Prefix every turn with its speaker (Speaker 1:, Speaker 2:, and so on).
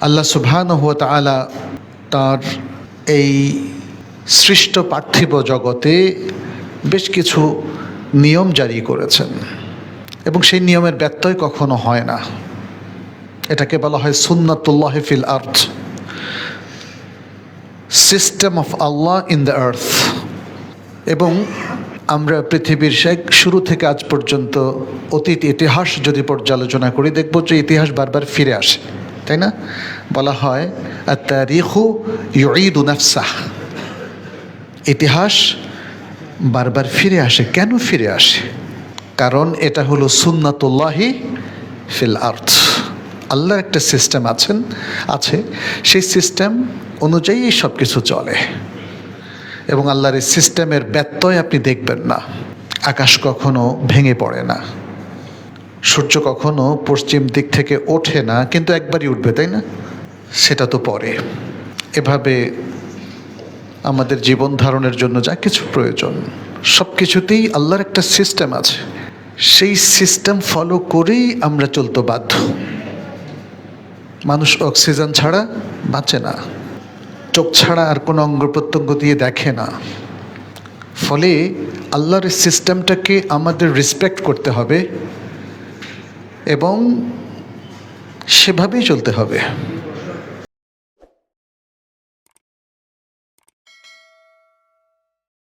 Speaker 1: আল্লাহ সুবহান হুয়া তালা তার এই সৃষ্ট পার্থিব জগতে বেশ কিছু নিয়ম জারি করেছেন। এবং সেই নিয়মের ব্যত্যয় কখনো হয় না। এটাকে বলা হয় সুন্নাতুল্লাহ ফিল আর্থ system of Allah in the earth. এবং আমরা পৃথিবীর শেখ শুরু থেকে আজ পর্যন্ত অতীত ইতিহাস যদি পর্যালোচনা করি, দেখব যে ইতিহাস বারবার ফিরে আসে। তাই না? বলা হয় তারিখু ইউঈদু নাফসাহ। ইতিহাস বারবার ফিরে আসে। কেন ফিরে আসে? কারণ এটা হলো সুন্নাতুল্লাহি ফিল আর্থ আল্লাহর একটা সিস্টেম আছেন, আছে। সেই সিস্টেম অনুযায়ী সব কিছু চলে। এবং আল্লাহর এই সিস্টেমের ব্যত্যয় আপনি দেখবেন না। আকাশ কখনো ভেঙে পড়ে না। সূর্য কখনো পশ্চিম দিক থেকে ওঠে না, কিন্তু একবারই উঠবে, তাই না? সেটা তো পরে। এভাবে আমাদের জীবন ধারণের জন্য যা কিছু প্রয়োজন, সব কিছুতেই আল্লাহর একটা সিস্টেম আছে। সেই সিস্টেম ফলো করেই আমরা চলতে বাধ্য। মানুষ অক্সিজেন ছাড়া বাঁচে না। চোখ ছাড়া আর কোনো অঙ্গ প্রত্যঙ্গ দিয়ে দেখে না। ফলে আল্লাহর সিস্টেমটাকে আমাদের রেসপেক্ট করতে হবে। এবং সেভাবেই চলতে হবে।